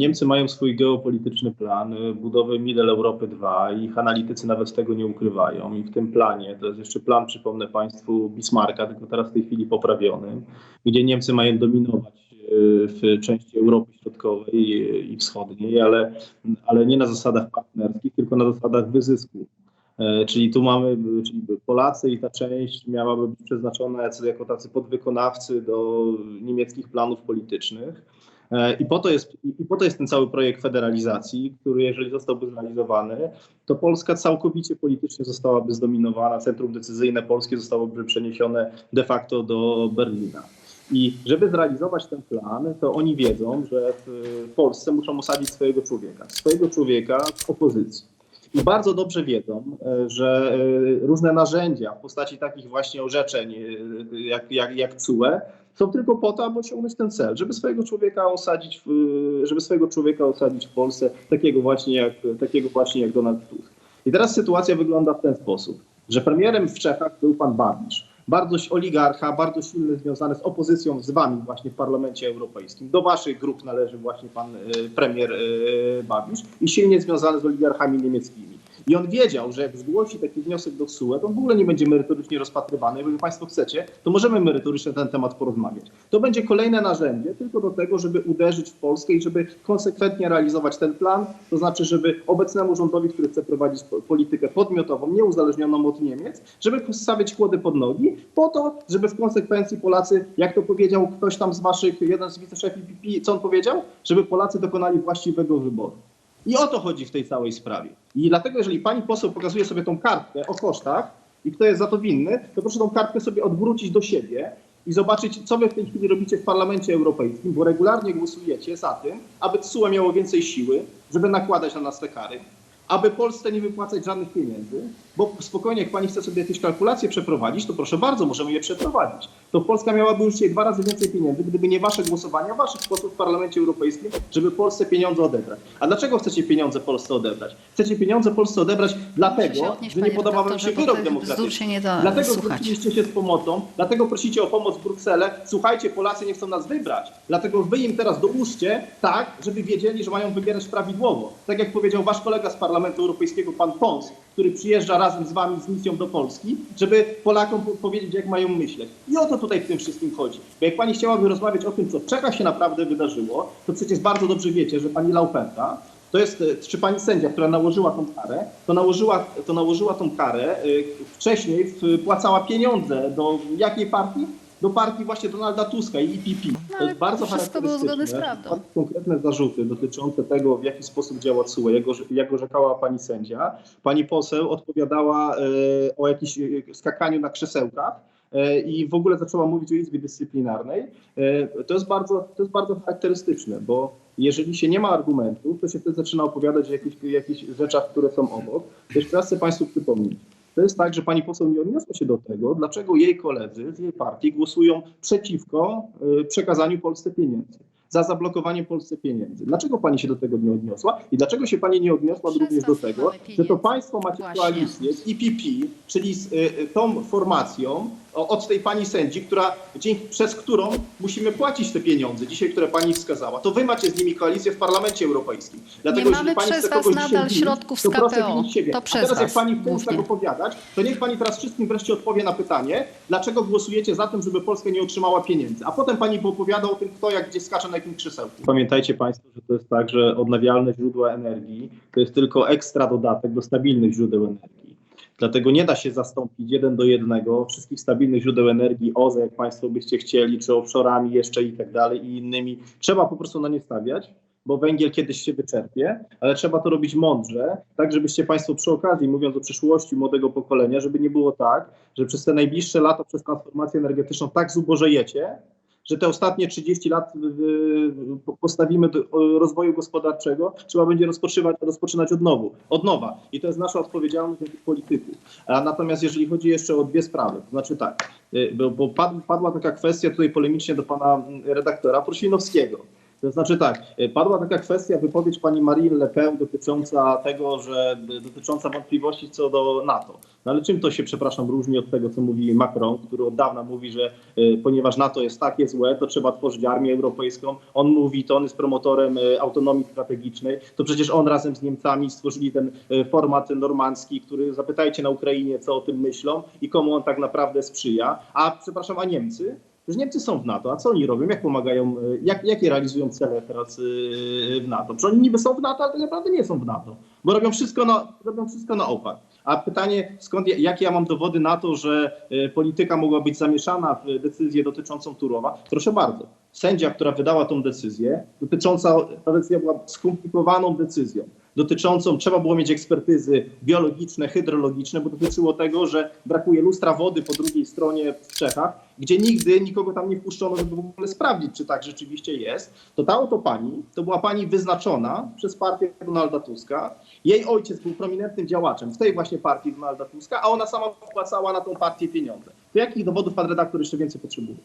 Niemcy mają swój geopolityczny plan budowy Middle Europy 2 i ich analitycy nawet tego nie ukrywają. I w tym planie, to jest jeszcze plan, przypomnę Państwu, Bismarcka, tylko teraz w tej chwili poprawionym, gdzie Niemcy mają dominować e, w części Europy Środkowej i Wschodniej, ale, ale nie na zasadach partnerskich, tylko na zasadach wyzysku. E, Czyli tu mamy, czyli Polacy i ta część miałaby być przeznaczona jako tacy podwykonawcy do niemieckich planów politycznych. I po, to jest, I po to jest ten cały projekt federalizacji, który jeżeli zostałby zrealizowany, to Polska całkowicie politycznie zostałaby zdominowana, centrum decyzyjne polskie zostałoby przeniesione de facto do Berlina. I żeby zrealizować ten plan, to oni wiedzą, że w Polsce muszą osadzić swojego człowieka, swojego człowieka w opozycji. I bardzo dobrze wiedzą, że różne narzędzia w postaci takich właśnie orzeczeń jak, jak, jak CUE są tylko po to, aby osiągnąć ten cel, żeby swojego człowieka osadzić w, żeby swojego człowieka osadzić w Polsce, takiego właśnie jak, takiego właśnie jak Donald Tusk. I teraz sytuacja wygląda w ten sposób, że premierem w Czechach był pan Babisz bardzo oligarcha, bardzo silny, związany z opozycją, z wami właśnie w Parlamencie Europejskim. Do waszych grup należy właśnie pan premier Babisz i silnie związany z oligarchami niemieckimi. I on wiedział, że jak zgłosi taki wniosek do TSUE, to w ogóle nie będzie merytorycznie rozpatrywany. Jeżeli Państwo chcecie, to możemy merytorycznie ten temat porozmawiać. To będzie kolejne narzędzie tylko do tego, żeby uderzyć w Polskę i żeby konsekwentnie realizować ten plan, to znaczy, żeby obecnemu rządowi, który chce prowadzić politykę podmiotową, nieuzależnioną od Niemiec, żeby stawiać kłody pod nogi, po to, żeby w konsekwencji Polacy, jak to powiedział ktoś tam z waszych, jeden z wiceszefów IPP, co on powiedział? Żeby Polacy dokonali właściwego wyboru. I o to chodzi w tej całej sprawie. I dlatego, jeżeli pani poseł pokazuje sobie tą kartkę o kosztach i kto jest za to winny, to proszę tą kartkę sobie odwrócić do siebie i zobaczyć, co wy w tej chwili robicie w Parlamencie Europejskim, bo regularnie głosujecie za tym, aby TSUE miało więcej siły, żeby nakładać na nas te kary, aby Polsce nie wypłacać żadnych pieniędzy, bo spokojnie, jak pani chce sobie jakieś kalkulacje przeprowadzić, to proszę bardzo, możemy je przeprowadzić. To Polska miałaby już dzisiaj dwa razy więcej pieniędzy, gdyby nie wasze głosowania, waszych posłów w Parlamencie Europejskim, żeby Polsce pieniądze odebrać. A dlaczego chcecie pieniądze Polsce odebrać? Chcecie pieniądze Polsce odebrać dlatego, odnieść, że nie podoba wam się wyrok demokratyczny. nie da dlatego zwróciliście się z pomocą, dlatego prosicie o pomoc w Brukselę. Słuchajcie, Polacy nie chcą nas wybrać, dlatego wy im teraz dołóżcie tak, żeby wiedzieli, że mają wybierać prawidłowo. Tak jak powiedział wasz kolega z Parlamentu Europejskiego, pan Pons, który przyjeżdża razem z wami z misją do Polski, żeby Polakom po- powiedzieć, jak mają myśleć. I o to tutaj w tym wszystkim chodzi. Bo jak pani chciałaby rozmawiać o tym, co w Czechach się naprawdę wydarzyło, to przecież bardzo dobrze wiecie, że pani Lauperta, to jest, e, czy pani sędzia, która nałożyła tą karę, to nałożyła, to nałożyła tą karę, y, wcześniej wpłacała pieniądze do jakiej partii? Do partii właśnie Donalda Tuska i EPP. No, to jest bardzo charakterystyczne. konkretne zarzuty dotyczące tego, w jaki sposób działa TSUE, jak, jak orzekała pani sędzia. Pani poseł odpowiadała e, o jakimś e, skakaniu na krzesełkach e, i w ogóle zaczęła mówić o Izbie Dyscyplinarnej. E, to, jest bardzo, to jest bardzo charakterystyczne, bo jeżeli się nie ma argumentów, to się wtedy zaczyna opowiadać o jakichś, jakichś rzeczach, które są obok. To Jeszcze raz chcę Państwu przypomnieć. To jest tak, że pani poseł nie odniosła się do tego, dlaczego jej koledzy z jej partii głosują przeciwko y, przekazaniu Polsce pieniędzy, za zablokowaniem Polsce pieniędzy. Dlaczego pani się do tego nie odniosła i dlaczego się pani nie odniosła Przez również do tego, że to państwo macie Właśnie. koalicję z IPP, czyli z y, y, tą formacją od tej pani sędzi, która, dzięki, przez którą musimy płacić te pieniądze dzisiaj, które pani wskazała. To wy macie z nimi koalicję w Parlamencie Europejskim. Dlatego, Nie mamy pani przez was nadal winić, środków z to KPO. To A przez teraz jak was pani chce tak opowiadać, to niech pani teraz wszystkim wreszcie odpowie na pytanie, dlaczego głosujecie za tym, żeby Polska nie otrzymała pieniędzy. A potem pani opowiada o tym, kto jak gdzie skacze na krzesełku. Pamiętajcie państwo, że to jest tak, że odnawialne źródła energii to jest tylko ekstra dodatek do stabilnych źródeł energii. Dlatego nie da się zastąpić jeden do jednego wszystkich stabilnych źródeł energii, OZE, jak Państwo byście chcieli, czy offshore'ami jeszcze i tak dalej i innymi. Trzeba po prostu na nie stawiać, bo węgiel kiedyś się wyczerpie, ale trzeba to robić mądrze, tak żebyście Państwo przy okazji, mówiąc o przyszłości młodego pokolenia, żeby nie było tak, że przez te najbliższe lata, przez transformację energetyczną tak zubożejecie, że te ostatnie 30 lat po- postawimy do rozwoju gospodarczego, trzeba będzie rozpoczynać, od nowu, od nowa. I to jest nasza odpowiedzialność jako polityków. Natomiast jeżeli chodzi jeszcze o dwie sprawy, to znaczy tak, y, bo, bo pad, padła taka kwestia tutaj polemicznie do pana redaktora Prosinowskiego. To znaczy tak, y, padła taka kwestia, wypowiedź pani Marine Le Pen dotycząca tego, że y, dotycząca wątpliwości co do NATO. No ale czym to się, przepraszam, różni od tego, co mówi Macron, który od dawna mówi, że y, ponieważ NATO jest takie złe, to trzeba tworzyć armię europejską. On mówi to, on jest promotorem autonomii strategicznej. To przecież on razem z Niemcami stworzyli ten format normandzki, który zapytajcie na Ukrainie, co o tym myślą i komu on tak naprawdę sprzyja. A przepraszam, a Niemcy? Przecież Niemcy są w NATO, a co oni robią? Jak pomagają, y, jak, jakie realizują cele teraz y, w NATO? Przecież oni niby są w NATO, ale tak naprawdę nie są w NATO, bo robią wszystko na, robią wszystko na opak. A pytanie, skąd, ja- jakie ja mam dowody na to, że y, polityka mogła być zamieszana w decyzję dotyczącą Turowa? Proszę bardzo. Sędzia, która wydała tą decyzję, dotycząca, ta decyzja była skomplikowaną decyzją, dotyczącą, trzeba było mieć ekspertyzy biologiczne, hydrologiczne, bo dotyczyło tego, że brakuje lustra wody po drugiej stronie w Czechach, gdzie nigdy nikogo tam nie wpuszczono, żeby w ogóle sprawdzić, czy tak rzeczywiście jest. To ta oto pani, to była pani wyznaczona przez partię Donalda Tuska. Jej ojciec był prominentnym działaczem w tej właśnie partii Donalda Tuska, a ona sama wpłacała na tą partię pieniądze. To jakich dowodów pan redaktor jeszcze więcej potrzebuje?